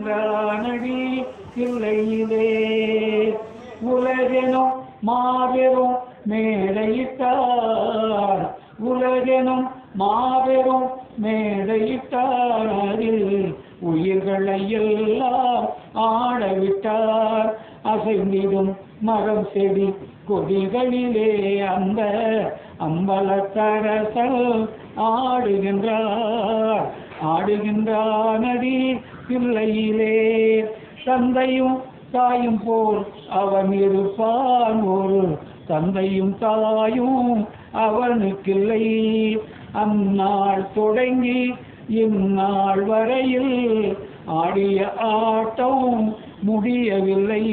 ஆடுகின்றானடி இல்லையிலே. உலகெனும் மாபெரும் மேடையிட்டார். உலகெனும் மாபெரும் மேடையிட்டார். உயிர்களை எல்லாம் ஆடவிட்டார். அசைந்திடும் மரம் செடி கொடிகளிலே அந்த அம்பலத்தரசல் ஆடுகின்றார். ஆடுகின்றானடி பிள்ளையிலே தந்தையும் தாயும் போல் அவன் இருப்பான் ஒரு தந்தையும் தாயும் அவனுக்கில்லை. அந்நாள் தொடங்கி இந்நாள் வரையில் ஆடிய ஆட்டம் முடியவில்லை.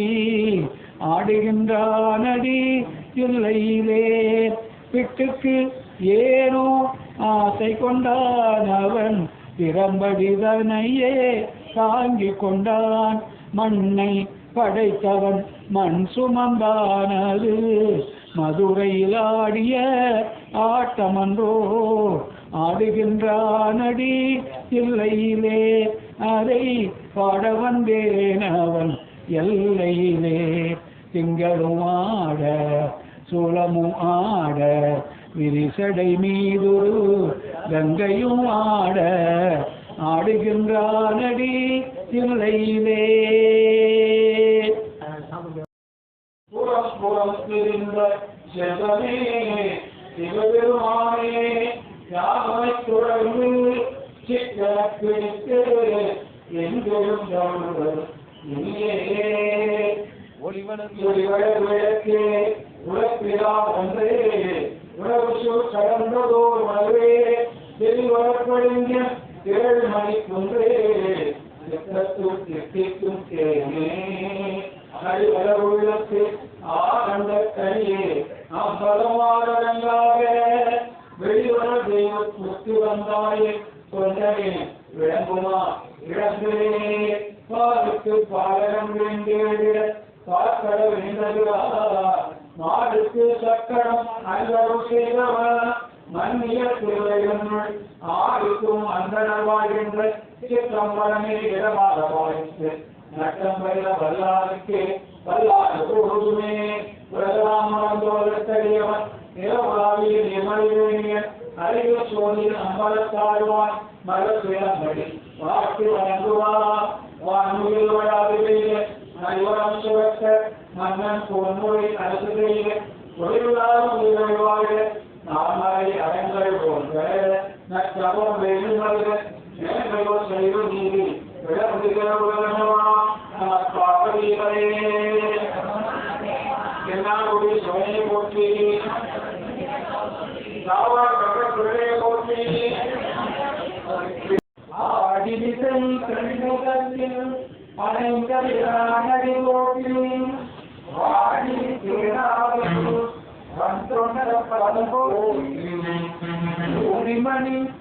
ஆடுகின்றானடி இல்லையிலே பிட்டுக்கு ஏனோ ஆசை கொண்டான் அவன். திறம்படிதனையே தாங்கிக் கொண்டான். மண்ணை படைத்தவன் மண் சுமந்தானது. மதுரையில் ஆடிய ஆட்டமன்றோ ஆடுகின்றானடி. இல்லையிலே அதை பாட வந்தேன் அவன். எல்லையிலே திங்களும் ஆட சூளமும் ஆட விரிசடை மீதொரு கங்கையும் ஆட. ஆடுகின்றானடி இல்லையிலே புறம் புறம் இருந்த செல்வமே சிவபெருமானே யாமை தொடர்ந்து சிக்கன பிடித்து எங்கெழும் தவறுவர். இனியே ஒளிவட விளக்கு உலப்பிலா ஒன்றே உறவு சொல் கடந்ததோர் மதுவே கேள் ஏழு மணிக்குன்றே எத்தத்தும் எட்டிக்கும் தேனே அறிவளவுள்ளத்து ஆனந்த கனியே அம்பலமாரங்காக வெளிவர தெய்வ முத்து வந்தாயே சொன்னே விளங்குமா இழந்தே பாலுக்கு பாலகம் வேண்டிய பார்க்கட வேண்டதுரா மாடுக்கு சக்கரம் அல்லவு செய்தவன் மன்னிய திருவையனுள் ஆடுக்கும் அந்தனவாகின்ற சிற்றம்பலமே இடமாக வாழ்த்து நட்டம் வைர வல்லாருக்கு வல்லாறு பொழுதுமே உலகராமந்தோதற்கரியவன் நிலவுலாவியில் நிமலிவேணியன் அறிவு சோழியில் அம்பலத்தாழ்வான் மலசுயம்படி வாக்கு வழங்குவார் வான்முகில் வழாது நல்வரம் சுரக்க மன்னன் பொன்முறை அரசு ஒளிவிழாவும் உயிர்வாழ நாமரை அரங்கள் போன்ற நற்றவம் வெகுமல்க நேர்களோ செய்து நீதி விளங்குகிற உலகமா நமக்காகவே என்னாருடைய சுவையை போற்றி சாவா கட்டத்துடைய போற்றி ஆடிவிசை கண்முகத்தில் அனைந்தடி போற்றி வாடி திருநாவது Pagpapalanggo, uri mani,